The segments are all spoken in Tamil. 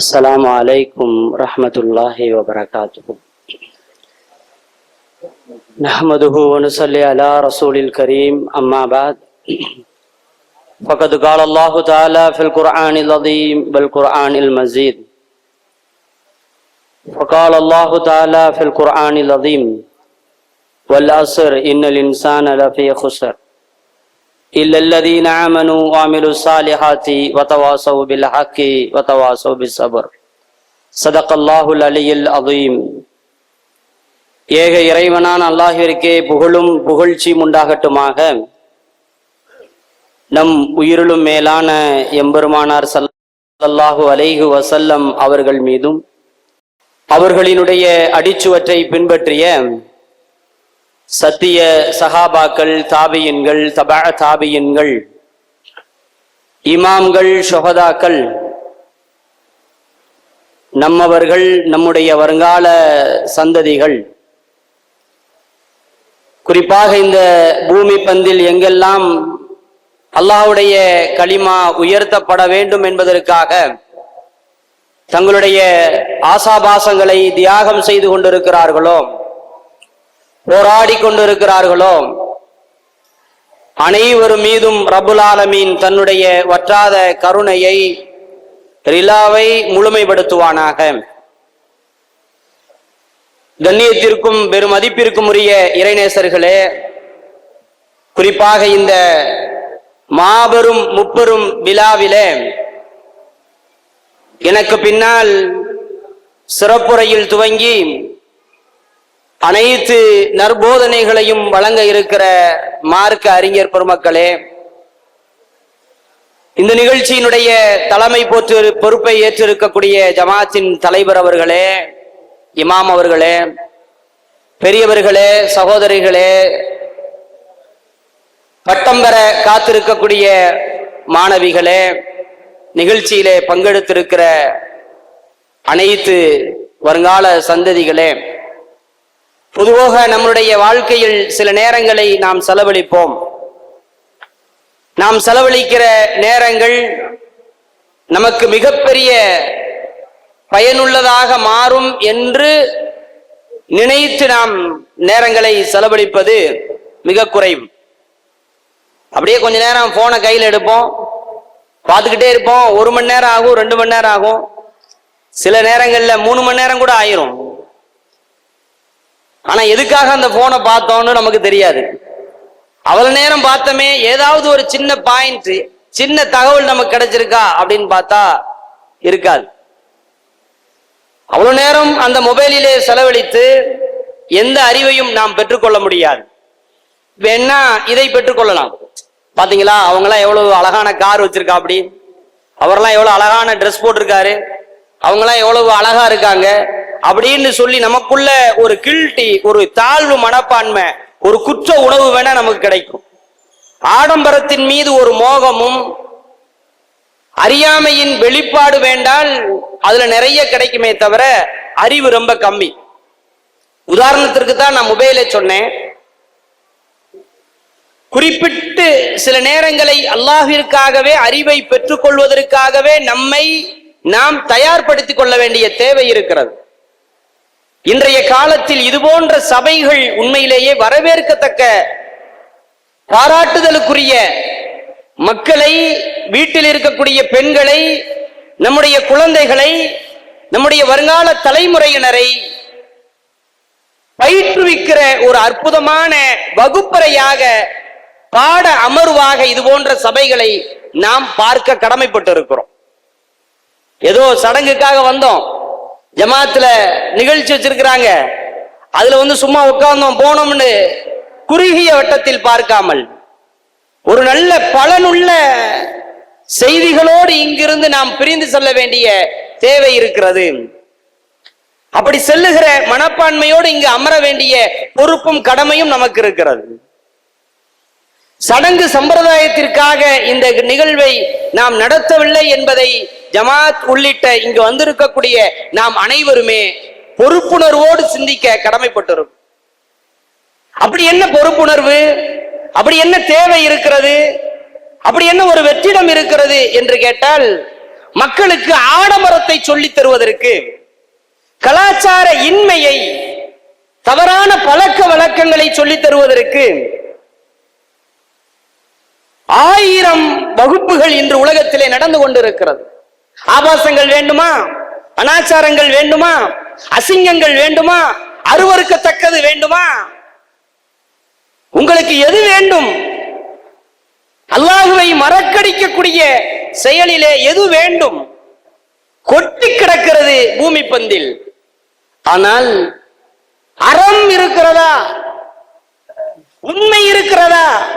السلام عليكم ورحمة الله وبركاته. نحمده ونصلي على رسول الكريم. أما بعد فقد قال الله تعالى في القرآن العظيم بالقرآن المزيد. فقال الله تعالى في القرآن العظيم والعصر إن الإنسان لفي خسر. إلا الذين آمنوا وعملوا الصالحات وتواصوا بالحق وتواصوا بالصبر صدق الله العلي العظيم ஏக இறைவனான அல்லாஹிற்கே புகழும் புகழ்ச்சி உண்டாகட்டுமாக நம் உயிரிலும் மேலான எம்பெருமானார் ஸல்லல்லாஹு அலைஹி வஸல்லம் அவர்கள் மீதும் அவர்களினுடைய அடிச்சுவற்றை பின்பற்றிய சத்திய சஹாபாக்கள் தாபியன்கள் தபா தாபியன்கள் இமாம்கள் ஷொஹதாக்கள் நம்மவர்கள் நம்முடைய வருங்கால சந்ததிகள். குறிப்பாக இந்த பூமி பந்தில் எங்கெல்லாம் அல்லாஹ்வுடைய களிமா உயர்த்தப்பட வேண்டும் என்பதற்காக தங்களுடைய ஆசாபாசங்களை தியாகம் செய்து கொண்டிருக்கிறார்களோ போராடி கொண்டிருக்கிறார்களோ அனைவரும் மீதும் ரபுல் ஆலமீன் தன்னுடைய வற்றாத கருணையை ரிலாவை முழுமைப்படுத்துவானாக. கண்ணியத்திற்கும் பெரும் மதிப்பிற்கும் உரிய இறைநேசர்களே குறிப்பாக இந்த மாபெரும் முப்பெரும் விழாவிலே எனக்கு பின்னால் சிறப்புரையில் துவங்கி அனைத்து நற்போதனைகளையும் வழங்க இருக்கிற மார்க்க அறிஞர் பெருமக்களே இந்த நிகழ்ச்சியினுடைய தலைமை போற்று பொறுப்பை ஏற்றிருக்கக்கூடிய ஜமாத்தின் தலைவர் அவர்களே இமாம் அவர்களே பெரியவர்களே சகோதரிகளே பட்டம் பெற காத்திருக்கக்கூடிய மாணவிகளே நிகழ்ச்சியிலே பங்கெடுத்திருக்கிற அனைத்து வருங்கால சந்ததிகளே பொதுவாக நம்மளுடைய வாழ்க்கையில் சில நேரங்களை நாம் செலவழிப்போம். நாம் செலவழிக்கிற நேரங்கள் நமக்கு மிகப்பெரிய பயனுள்ளதாக மாறும் என்று நினைத்து நாம் நேரங்களை செலவழிப்பது மிக குறைவு. அப்படியே கொஞ்ச நேரம் போனை கையில் எடுப்போம். பார்த்துக்கிட்டே இருப்போம். ஒரு மணி நேரம் ஆகும் ரெண்டு மணி நேரம் ஆகும். சில நேரங்களில் மூணு மணி நேரம் கூட ஆயிரும். ஆனா எதுக்காக அந்த போனை பார்த்தோம்னு நமக்கு தெரியாது. அவ்வளவு நேரம் பார்த்தோமே ஏதாவது ஒரு சின்ன பாயிண்ட் சின்ன தகவல் நமக்கு கிடைச்சிருக்கா அப்படின்னு பார்த்தா இருக்காது. அவ்வளவு நேரம் அந்த மொபைலிலே செலவழித்து எந்த அறிவையும் நாம் பெற்றுக்கொள்ள முடியாது. வேணா இதை பெற்றுக்கொள்ளலாம். பாத்தீங்களா அவங்களாம் எவ்வளவு அழகான கார் வச்சிருக்கா அப்படி? அவரெல்லாம் எவ்வளவு அழகான ட்ரெஸ் போட்டிருக்காரு? அவங்களாம் எவ்வளவு அழகா இருக்காங்க? அப்படின்னு சொல்லி நமக்குள்ள ஒரு கில்ட்டி ஒரு தாழ்வு மனப்பான்மை ஒரு குற்ற உணவு வேணா நமக்கு கிடைக்கும். ஆடம்பரத்தின் மீது ஒரு மோகமும் அறியாமையின் வெளிப்பாடு வேண்டால் அதுல நிறைய கிடைக்குமே தவிர அறிவு ரொம்ப கம்மி. உதாரணத்திற்கு தான் நான் மொபைலை சொன்னேன். குறிப்பிட்டு சில நேரங்களை அல்லாஹிற்காகவே அறிவை பெற்றுக்கொள்வதற்காகவே நம்மை நாம் தயார்படுத்திக் கொள்ள வேண்டிய தேவை இருக்கிறது. இன்றைய காலத்தில் இது போன்ற சபைகள் உண்மையிலேயே வரவேற்கத்தக்க பாராட்டுதலுக்குரிய மக்களை வீட்டில் இருக்கக்கூடிய பெண்களை நம்முடைய குழந்தைகளை நம்முடைய வருங்கால தலைமுறையினரை பயிற்றுவிக்கிற ஒரு அற்புதமான வகுப்பறையாக பாட அமர்வாக இது போன்ற சபைகளை நாம் பார்க்க கடமைப்பட்டு இருக்கிறோம் ஏதோ சடங்குக்காக வந்தோம். ஜமாத்துல நிகழ்ச்சி வச்சிருக்கிறாங்க. அதுல வந்து சும்மா உட்கார்ந்தோம் போனோம்னு குறுகிய வட்டத்தில் பார்க்காமல். ஒரு நல்ல பலனுள்ள செய்திகளோடு இங்கிருந்து நாம் பிரிந்து செல்ல வேண்டிய தேவை இருக்கிறது. அப்படி செல்லுகிற மனப்பான்மையோடு இங்கு அமர வேண்டிய பொறுப்பும் கடமையும் நமக்கு இருக்கிறது. சடங்கு சம்பிரதாயத்திற்காக இந்த நிகழ்வை நாம் நடத்தவில்லை என்பதை ஜமாத் உள்ளிட்ட இங்கு வந்திருக்கக்கூடிய நாம் அனைவருமே பொறுப்புணர்வோடு சிந்திக்க கடமைப்பட்டிருக்கும். அப்படி என்ன பொறுப்புணர்வு? அப்படி என்ன தேவை இருக்கிறது? அப்படி என்ன ஒரு வெற்றிடம் இருக்கிறது என்று கேட்டால் மக்களுக்கு ஆடம்பரத்தை சொல்லித் தருவதற்கு கலாச்சார இன்மையை தவறான பழக்க வழக்கங்களை சொல்லித் தருவதற்கு ஆயிரம் வகுப்புகள் இன்று உலகத்திலே நடந்து கொண்டிருக்கிறது. ஆபாசங்கள் வேண்டுமா? அனாச்சாரங்கள் வேண்டுமா? அசிங்கங்கள் வேண்டுமா? அருவருக்கத்தக்கது வேண்டுமா? உங்களுக்கு எது வேண்டும்? அல்லாஹுவை மறக்கடிக்கக்கூடிய செயலிலே எது வேண்டும்? கொட்டி கிடக்கிறது பூமி பந்தில். ஆனால் அறம் இருக்கிறதா? உண்மை இருக்கிறதா?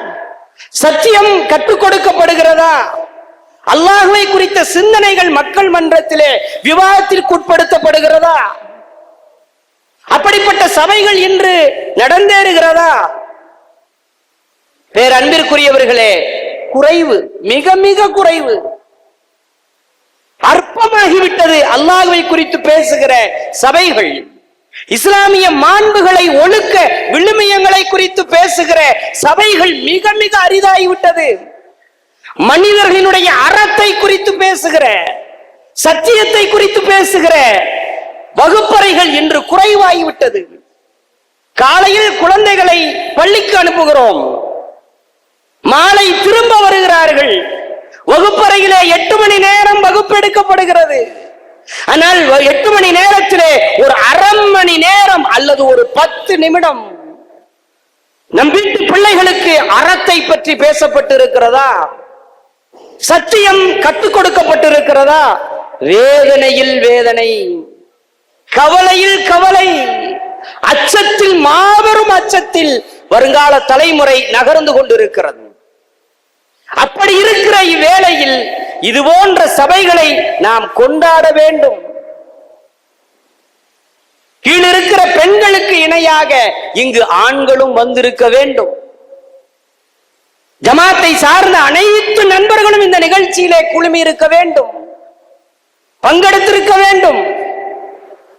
சத்தியம் கற்றுக் கொடுக்கப்படுகிறதா? அல்லாஹுவை குறித்த சிந்தனைகள் மக்கள் மன்றத்திலே விவாதத்திற்கு உட்படுத்தப்படுகிறதா? அப்படிப்பட்ட சபைகள் இன்று நடந்தேறுகிறதா? பேரன்பிற்குரியவர்களே குறைவு மிக மிக குறைவு. அற்பமாகிவிட்டது அல்லாஹுவை குறித்து பேசுகிற சபைகள். இஸ்லாமிய மாண்புகளை ஒழுக்க விழுமியங்களை குறித்து பேசுகிற சபைகள் மிக மிக அரிதாகிவிட்டது மனிதர்களினுடைய அறத்தை குறித்து பேசுகிற சத்தியத்தை குறித்து பேசுகிற வகுப்பறைகள் இன்று குறைவாகிவிட்டது காலையில் குழந்தைகளை பள்ளிக்கு அனுப்புகிறோம். மாலை திரும்ப வருகிறார்கள். வகுப்பறையிலே எட்டு மணி நேரம் வகுப்பு எடுக்கப்படுகிறது. ஆனால் எட்டு மணி நேரத்திலே ஒரு அரை மணி நேரம் அல்லது ஒரு பத்து நிமிடம் நம் வீட்டு பிள்ளைகளுக்கு அறத்தை பற்றி பேசப்பட்டு இருக்கிறதா சத்தியம் கற்றுக் கொடுக்கப்பட்டிருக்கிறதா? வேதனையில் வேதனை கவலையில் கவலை அச்சத்தில் மாபெரும் அச்சத்தில் வருங்கால தலைமுறை நகர்ந்து கொண்டிருக்கிறது. அப்படி இருக்கிற இவ்வேளையில் இது போன்ற சபைகளை நாம் கொண்டாட வேண்டும். கீழிருக்கிற பெண்களுக்கு இணையாக இங்கு ஆண்களும் வந்திருக்க வேண்டும். ஜமாத்தை சார்ந்த அனைத்து நண்பர்களும் இந்த நிகழ்ச்சியிலே குழுமி இருக்க வேண்டும். பங்கெடுத்திருக்க வேண்டும்.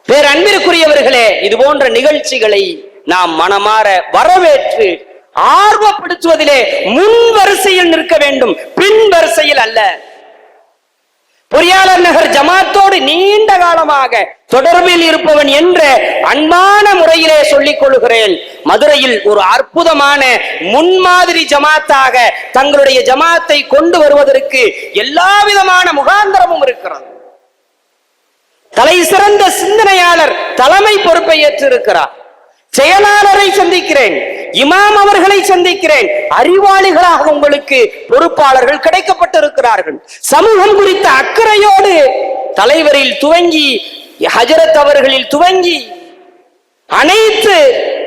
பேர் அன்பிற்குரியவர்களே இது போன்ற நிகழ்ச்சிகளை நாம் மனமாற வரவேற்று ஆர்வப்படுத்துவதிலே முன் வரிசையில் நிற்க வேண்டும். பின் வரிசையில் அல்ல. பொறியாளர் நகர் ஜமாத்தோடு நீண்ட காலமாக தொடர்பில் இருப்பவன் என்ற அன்பான முறையிலே சொல்லிக் கொள்கிறேன். மதுரையில் ஒரு அற்புதமான முன்மாதிரி ஜமாத்தாக தங்களுடைய ஜமாத்தை கொண்டு வருவதற்கு எல்லா விதமான முகாந்தரமும் இருக்கிறது. தலை சிறந்த சிந்தனையாளர் தலைமை பொறுப்பை ஏற்றிருக்கிறார். செயலாளரை சந்திக்கிறேன். இமாம் அவர்களை சந்திக்கிறேன். அறிவாளிகளாக உங்களுக்கு பொறுப்பாளர்கள் கிடைக்கப்பட்டிருக்கிறார்கள். சமூகம் குறித்த அக்கறையோடு தலைவரில் துவங்கி ஹஜரத் அவர்களில் துவங்கி அனைத்து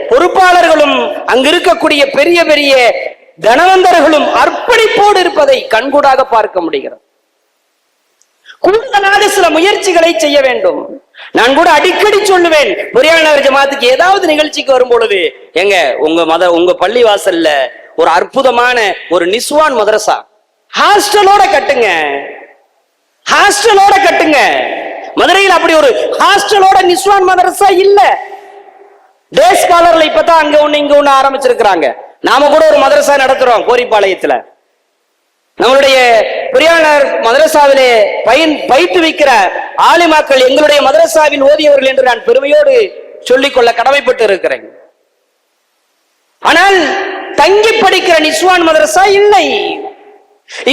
பொறுப்பாளர்களும் அங்கிருக்கக்கூடிய பெரிய பெரிய தனவந்தர்களும் அர்ப்பணிப்போடு இருப்பதை கண்கூடாக பார்க்க முடிகிறது. கூடுதலாக சில முயற்சிகளை செய்ய வேண்டும். நான் கூட அடிக்கடி சொல்லுவேன் பொறியாளர் ஜமாத்துக்கு ஏதாவது நிகழ்ச்சிக்கு வரும் பொழுது எங்க உங்க மத உங்க பள்ளி வாசல்ல ஒரு அற்புதமான ஒரு நிஸ்வான் மதரசா ஹாஸ்டலோட கட்டுங்க ஹாஸ்டலோட கட்டுங்க. மதுரையில் அப்படி ஒரு ஹாஸ்டலோட நிஸ்வான் மதரசா இல்ல. டே ஸ்காலர்ல இப்பதான் அங்க ஒண்ணு இங்க ஒண்ணு ஆரம்பிச்சிருக்கிறாங்க. நாம கூட ஒரு மதரசா நடத்துறோம் கோரிப்பாளையத்துல. நம்மளுடைய பொறியாளர் மதரசாவிலே பயன் பயிற்றுவிக்கிற ஆலிமாக்கள் எங்களுடைய மதரசாவில் ஓதியவர்கள் என்று நான் பெருமையோடு சொல்லிக்கொள்ள கடமைப்பட்டு இருக்கிறேன் ஆனால் தங்கி படிக்கிற நிஸ்வான் மதரசா இல்லை.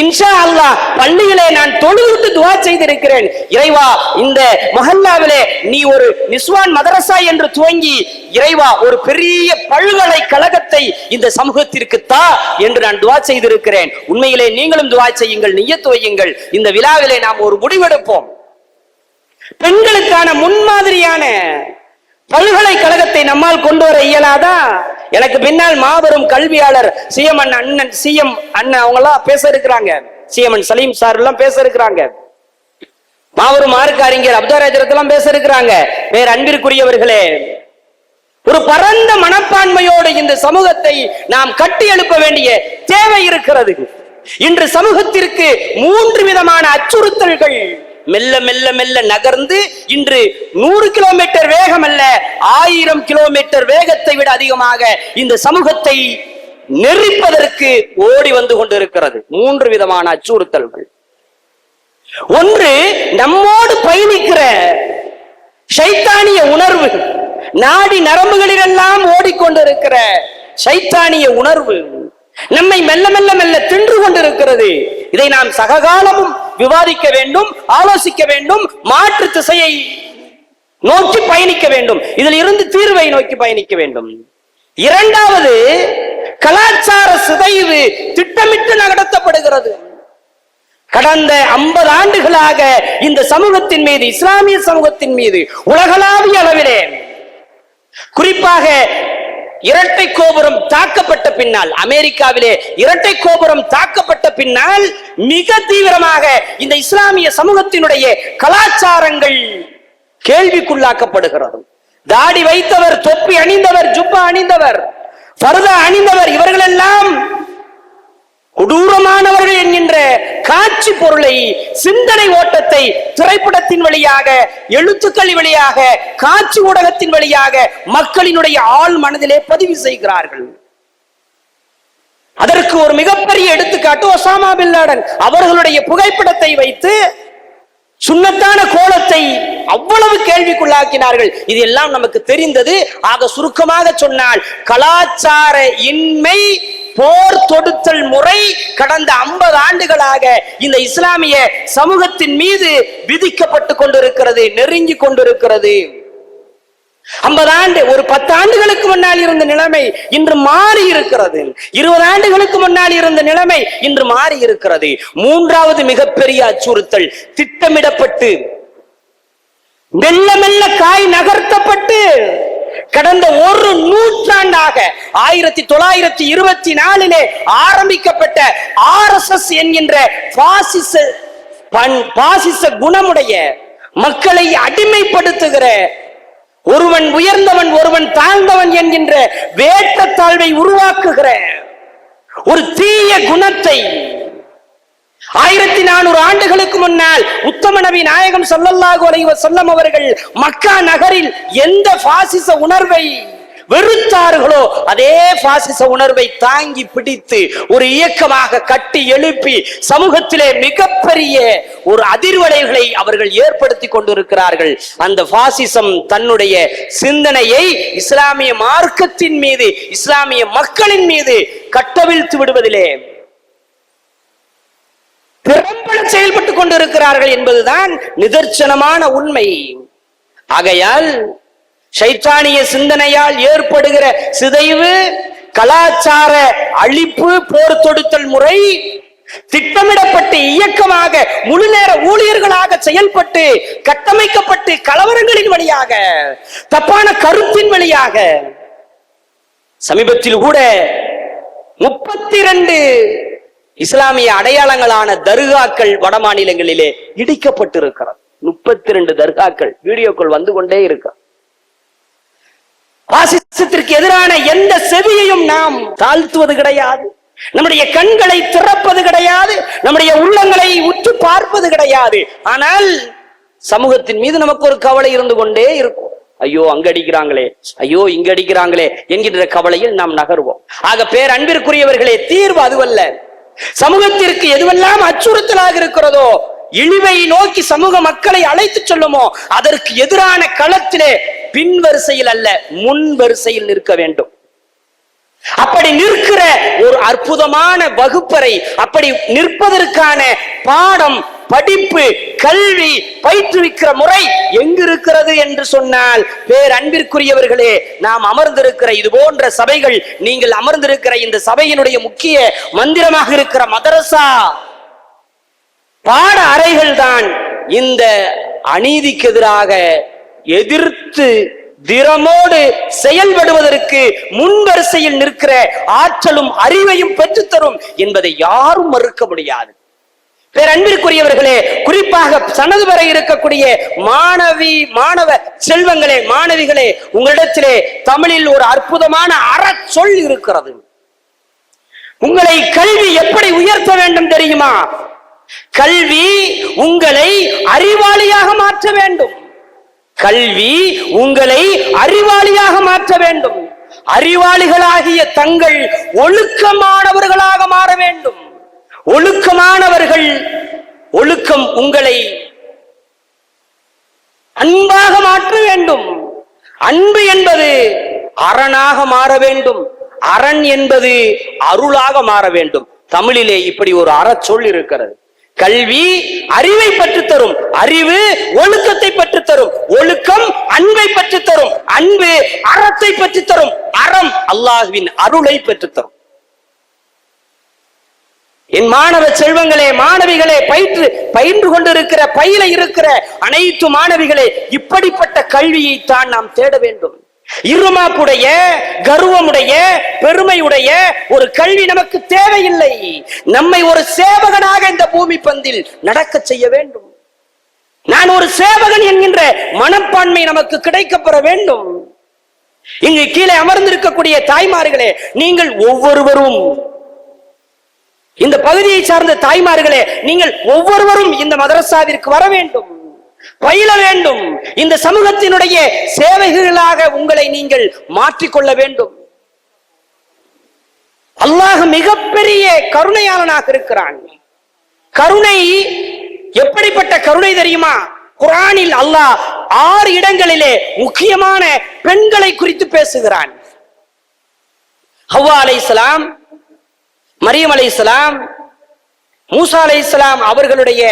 இன்ஷா அல்லாஹ் பள்ளியிலே நான் தொழுது துவா செய்திருக்கிறேன். இறைவா இந்த மஹல்லாவிலே நீ ஒரு நிஸ்வான் மதரசா என்று துவங்கி இறைவா ஒரு பெரிய பல்கலைக்கழகத்தை இந்த சமூகத்திற்கு தா என்று நான் துவா செய்திருக்கிறேன். உண்மையிலே நீங்களும் துவா செய்யுங்கள் நியத்து வையுங்கள் இந்த விழாவிலே நாம் ஒரு முடிவெடுப்போம். பெண்களுக்கான முன்மாதிரியான பல்கலைக்கழகத்தை நம்மால் கொண்டு வர இயலாதா? எனக்கு பின்னால் மாபெரும் கல்வியாளர் சிஎம் அண்ணன் சிஎம் அண்ணன் அவங்க எல்லாம் பேச இருக்கிறாங்க. சிஎம் சலீம் சார் எல்லாம் பேச இருக்கிறாங்க. மாபெரும் மார்க்க அறிஞர் அப்துராஜரத் எல்லாம் பேச இருக்கிறாங்க. வேற அன்பிற்குரியவர்களே ஒரு பரந்த மனப்பான்மையோடு இந்த சமூகத்தை நாம் கட்டி எழுப்ப வேண்டிய தேவை இருக்கிறது. இன்று சமூகத்திற்கு மூன்று விதமான அச்சுறுத்தல்கள் மெல்ல மெல்ல மெல்ல நகர்ந்து இன்று நூறு கிலோமீட்டர் வேகம் அல்ல ஆயிரம் கிலோமீட்டர் வேகத்தை விட அதிகமாக இந்த சமூகத்தை நெறிப்பதற்கு ஓடி வந்து கொண்டிருக்கிறது. மூன்று விதமான அச்சுறுத்தல்கள். ஒன்று நம்மோடு பயணிக்கிற சைத்தானிய உணர்வு. நாடி நரம்புகளிலெல்லாம் ஓடிக்கொண்டிருக்கிற சைத்தானிய உணர்வு நம்மை மெல்ல மெல்ல மெல்ல தின்று கொண்டிருக்கிறது. இதை நாம் சககாலமும் விவாதிக்க வேண்டும் ஆலோசிக்க வேண்டும் மாற்று திசையை நோக்கி பயணிக்க வேண்டும். இதில் இருந்து தீர்வை நோக்கி பயணிக்க வேண்டும். இரண்டாவது கலாச்சார சிதைவு திட்டமிட்டு நடத்தப்படுகிறது. கடந்த ஐம்பது ஆண்டுகளாக இந்த சமூகத்தின் மீது இஸ்லாமிய சமூகத்தின் மீது உலகளாவிய அளவிலே குறிப்பாக இரட்டை கோபுரம் தாக்கப்பட்ட பின்னால் அமெரிக்காவிலே இரட்டை கோபுரம் தாக்கப்பட்ட பின்னால் மிக தீவிரமாக இந்த இஸ்லாமிய சமூகத்தினுடைய கலாச்சாரங்கள் கேள்விக்குள்ளாக்கப்படுகிறது. தாடி வைத்தவர் தொப்பி அணிந்தவர் ஜுப்பா அணிந்தவர் பருதா அணிந்தவர் இவர்களெல்லாம் கொடூரமானவர்கள் என்கின்ற காட்சி பொருளை சிந்தனை ஓட்டத்தை திரைப்படத்தின் வழியாக எழுத்துக்கள் வழியாக காட்சி ஊடகத்தின் வழியாக மக்களினுடைய ஆள் மனதிலே பதிவு செய்கிறார்கள். அதற்கு ஒரு மிகப்பெரிய எடுத்துக்காட்டு ஒசாமா பின் லாடன். அவர்களுடைய புகைப்படத்தை வைத்து சுண்ணத்தான கோலத்தை அவ்வளவு கேள்விக்குள்ளாக்கினார்கள். இது எல்லாம் நமக்கு தெரிந்தது. ஆக சுருக்கமாக சொன்னால் கலாச்சார இன்மை போர் தொடுத்தல் முறை கடந்த ஐம்பது ஆண்டுகளாக இந்த இஸ்லாமிய சமூகத்தின் மீது விதிக்கப்பட்டு கொண்டிருக்கிறது நெருங்கி கொண்டிருக்கிறது. ஐம்பது ஆண்டு ஒரு பத்து ஆண்டுகளுக்கு முன்னால் இருந்த நிலைமை இன்று மாறி இருக்கிறது. இருபது ஆண்டுகளுக்கு முன்னால் இருந்த நிலைமை இன்று மாறி இருக்கிறது. மூன்றாவது மிகப்பெரிய அச்சுறுத்தல் திட்டமிடப்பட்டு மெல்ல மெல்ல காய் நகர்த்தப்பட்டு கடந்த ஒரு நூற்றாண்டாக ஆயிரத்தி தொள்ளாயிரத்தி இருபத்தி நாலிலே ஆரம்பிக்கப்பட்ட ஆர் எஸ் எஸ் என்கின்ற பாசிச பாசிச குணமுடைய மக்களை அடிமைப்படுத்துகிற ஒருவன் உயர்ந்தவன் ஒருவன் தாழ்ந்தவன் என்கின்ற வேட்டத்தாழ்வை உருவாக்குகிற ஒரு தீய குணத்தை ஆயிரத்தி நானூறு ஆண்டுகளுக்கு முன்னால் உத்தம நபி நாயகம் சொல்லல்லாஹு அலைவ சொல்லம் அவர்கள் மக்கா நகரில் எந்த பாசிச உணர்வை வெறுத்தார்களோ அதே பாசிச உணர்வை தாங்கி பிடித்து ஒரு இயக்கமாக கட்டி எழுப்பி சமூகத்திலே மிகப்பெரிய ஒரு அதிர்வலைகளை அவர்கள் ஏற்படுத்தி கொண்டிருக்கிறார்கள். அந்த பாசிசம் தன்னுடைய சிந்தனையை இஸ்லாமிய மார்க்கத்தின் மீது இஸ்லாமிய மக்களின் மீது கட்டவிழ்த்து விடுவதிலே திறம்பட செயல்பட்டுக் கொண்டிருக்கிறார்கள் என்பதுதான் நிதர்சனமான உண்மை. ஆகையால் சைத்தானிய சிந்தனையால் ஏற்படுகிற சிதைவு கலாச்சார அழிப்பு போர் தொடுத்தல் முறை திட்டமிடப்பட்டு இயக்கமாக முழு நேர ஊழியர்களாக செயல்பட்டு கட்டமைக்கப்பட்டு கலவரங்களின் வழியாக தப்பான கருத்தின் வழியாக சமீபத்தில் கூட முப்பத்தி ரெண்டு இஸ்லாமிய அடையாளங்களான தர்காக்கள் வட மாநிலங்களிலே இடிக்கப்பட்டிருக்கிறது. முப்பத்தி ரெண்டு தர்காக்கள் வீடியோக்கள் வந்து கொண்டே இருக்கு. பாசிசத்திற்கு எதிரான எந்த செவியையும் நாம் தாழ்த்துவது கிடையாது. நம்முடைய கண்களை திறப்பது கிடையாது. நம்முடைய உள்ளங்களை உற்று பார்ப்பது கிடையாது. ஆனால் சமூகத்தின் மீது நமக்கு ஒரு கவலை இருந்து கொண்டே இருக்கும். ஐயோ அங்க அடிக்கிறாங்களே. ஐயோ இங்க அடிக்கிறாங்களே என்கின்ற கவலையில் நாம் நகர்வோம். ஆக பேர் அன்பிற்குரியவர்களே தீர்வு அதுவல்ல. சமூகத்திற்கு எதுவெல்லாம் அச்சுறுத்தலாக இருக்கிறதோ இழிவை நோக்கி சமூக மக்களை அழைத்து சொல்லுமோ அதற்கு எதிரான களத்திலே பின் வரிசையில் அல்ல முன் வரிசையில் நிற்க வேண்டும். அப்படி நிற்கிற ஒரு அற்புதமான வகுப்பறை அப்படி நிற்பதற்கான பாடம் படிப்பு கல்வி பயிற்றுவிக்கிற முறை எங்கு இருக்கிறது என்று சொன்னால் பேர் அன்பிற்குரியவர்களே நாம் அமர்ந்திருக்கிற இது போன்ற சபைகள் நீங்கள் அமர்ந்திருக்கிற இந்த சபையினுடைய முக்கிய மந்திரமாக இருக்கிற மதரசா பாட அறைகள் தான் இந்த அநீதிக்கு எதிராக எதிர்த்து திறமோடு செயல்படுவதற்கு முன்வரிசையில் நிற்கிற ஆற்றலும் அறிவையும் பெற்றுத்தரும் என்பதை யாரும் மறுக்க முடியாது. பேரன்பிற்குரியவர்களே குறிப்பாக சனது வரை இருக்கக்கூடிய மாணவி மாணவ செல்வங்களே மாணவிகளே உங்களிடத்திலே தமிழில் ஒரு அற்புதமான அறச்சொல் இருக்கிறது. உங்களை கல்வி எப்படி உயர்த்த வேண்டும் தெரியுமா? கல்வி உங்களை அறிவாளியாக மாற்ற வேண்டும். கல்வி உங்களை அறிவாளியாக மாற்ற வேண்டும். அறிவாளிகளாகிய தங்கள் ஒழுக்கமானவர்களாக மாற வேண்டும். ஒழுக்கமானவர்கள் ஒழுக்கம் உங்களை அன்பாக மாற்ற வேண்டும். அன்பு என்பது அரணாக மாற வேண்டும். அரண் என்பது அருளாக மாற வேண்டும். தமிழிலே இப்படி ஒரு அறச்சொல் இருக்கிறது. கல்வி அறிவை பற்று தரும் அறிவு ஒழுக்கத்தை பற்று தரும் ஒழுக்கம் அன்பை பெற்றுத் தரும் அன்பு அறத்தை பெற்றுத் தரும் அறம் அல்லாஹ்வின் அருளை பெற்றுத் தரும் என் மாணவ செல்வங்களே மாணவிகளே பயிற்று பயின்று கொண்டிருக்கிற பயில இருக்கிற அனைத்து மாணவிகளே இப்படிப்பட்ட கல்வியை தான் நாம் தேட வேண்டும். இருமாப்புடைய கர்வமுடைய பெருமையுடைய ஒரு கல்வி நமக்கு தேவையில்லை. நம்மை ஒரு சேவகனாக இந்த பூமி பந்தில் நடக்க செய்ய வேண்டும். நான் ஒரு சேவகன் என்கின்ற மனப்பான்மை நமக்கு கிடைக்கப்பெற வேண்டும். இங்கு கீழே அமர்ந்திருக்கக்கூடிய தாய்மார்களே நீங்கள் ஒவ்வொருவரும் இந்த பகுதியை சார்ந்த தாய்மார்களே நீங்கள் ஒவ்வொருவரும் இந்த மதரசாவிற்கு வர வேண்டும் பயில வேண்டும். இந்த சமூகத்தினுடைய சேவைகளாக உங்களை நீங்கள் மாற்றிக்கொள்ள வேண்டும். அல்லாஹ் மிகப்பெரிய கருணையாளனாக இருக்கிறான். கருணை எப்படிப்பட்ட கருணை தெரியுமா? குரானில் அல்லாஹ் ஆறு இடங்களிலே முக்கியமான பெண்களை குறித்து பேசுகிறான். ஹவ்வா அலைஹிஸ்ஸலாம் மரியம் அலைஹிஸ்ஸலாம் மூசா அலைஹிஸ்ஸலாம் அவர்களுடைய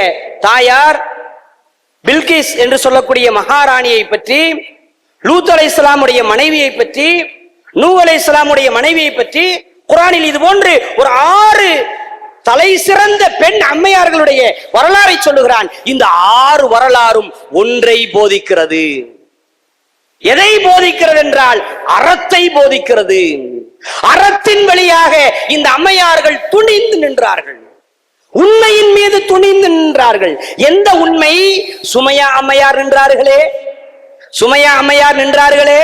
தாயார் பில்கிஸ் என்று சொல்லக்கூடிய மகாராணியை பற்றி லூத் அலைஹிஸ்ஸலாமுடைய மனைவியை பற்றி நூ அலைஹிஸ்ஸலாமுடைய மனைவியை பற்றி குரானில் இது போன்று ஒரு ஆறு தலை சிறந்த பெண் அம்மையார்களுடைய வரலாறை சொல்லுகிறான். இந்த ஆறு வரலாறும் ஒன்றை போதிக்கிறது. எதை போதிக்கிறது என்றால் அறத்தை போதிக்கிறது. அறத்தின் வழியாக இந்த அம்மையார்கள் துணிந்து நின்றார்கள். உண்மையின் மீது துணிந்து நின்றார்கள். எந்த உண்மை? சுமையா அம்மையார் நின்றார்களே. சுமையா அம்மையார் நின்றார்களே.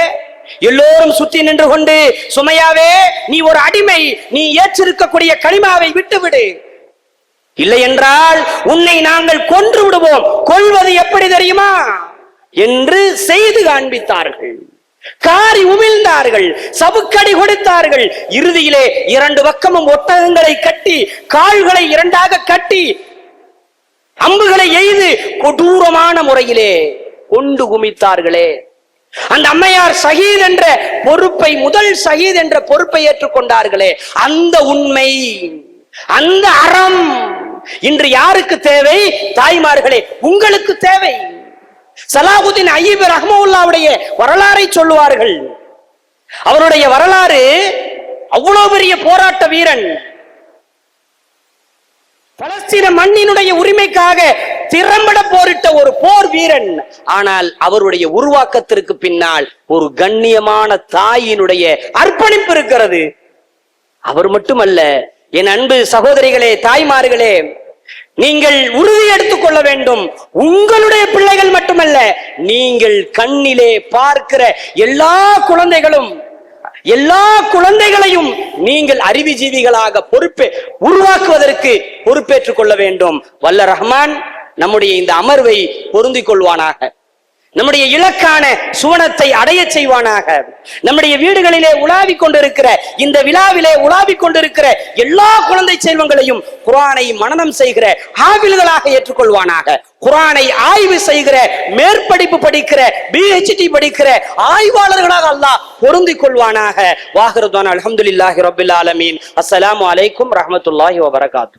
எல்லோரும் சுத்தி நின்று கொண்டு சுமையாவே நீ ஒரு அடிமை. நீ ஏற்றிருக்கக்கூடிய களிமாவை விட்டுவிடு. இல்லை என்றால் உன்னை நாங்கள் கொன்று விடுவோம். கொள்வது எப்படி தெரியுமா? என்று செய்து காண்பித்தார்கள். காரி உமிழ்ந்தார்கள் சவுக்கடி கொடுத்தார்கள். இறுதியிலே இரண்டு பக்கமும் ஒட்டகங்களை கட்டி கால்களை இரண்டாக கட்டி அம்புகளை எய்து கொடூரமான முறையிலே கொண்டு குமித்தார்களே. அந்த அம்மையார் சகீத் என்ற பொறுப்பை முதல் சகீத் என்ற பொறுப்பை ஏற்றுக்கொண்டார்களே. அந்த உண்மை அந்த அறம் இன்று யாருக்கு தேவை? தாய்மார்களே உங்களுக்கு தேவை. சலாஹுதீன் ஐயப் ரஹ்மவுல்லாவுடைய வரலாறை சொல்லுவார்கள். அவருடைய வரலாறு அவ்வளவு பெரிய போராட்ட வீரன். பலஸ்தீன மண்ணினுடைய உரிமைக்காக திறம்பட போரிட்ட ஒரு போர் வீரன். ஆனால் அவருடைய உருவாக்கத்திற்கு பின்னால் ஒரு கண்ணியமான தாயினுடைய அர்ப்பணிப்பு இருக்கிறது. அவர் மட்டுமல்ல என் அன்பு சகோதரிகளே தாய்மார்களே நீங்கள் உறுதி எடுத்துக் கொள்ள வேண்டும். உங்களுடைய பிள்ளைகள் மட்டுமல்ல நீங்கள் கண்ணிலே பார்க்கிற எல்லா குழந்தைகளும் எல்லா குழந்தைகளையும் நீங்கள் அறிவுஜீவிகளாக பொறுப்பே உருவாக்குவதற்கு பொறுப்பேற்றுக் கொள்ள வேண்டும். வல்ல ரஹ்மான் நம்முடைய இந்த அமர்வை பொருந்திக் கொள்வானாக. நம்முடைய இலக்கான சுவனத்தை அடைய செய்வானாக. நம்முடைய வீடுகளிலே உலாவிக் கொண்டிருக்கிற இந்த விழாவிலே உலாவிக் கொண்டிருக்கிற எல்லா குழந்தை செல்வங்களையும் குரானை மனனம் செய்கிற ஆவில்களாக ஏற்றுக்கொள்வானாக. குரானை ஆய்வு செய்கிற மேற்படிப்பு படிக்கிற பிஹெச்டி படிக்கிற ஆய்வாளர்களாக அல்லாஹ் பொருந்திக் கொள்வானாக. வாஹிருதான் அலமதுல்லாஹி ரபில் ஆலமீன். அஸ்லாம் அலைக்கும் ரஹமத்துல்லாஹி வபரகாத்து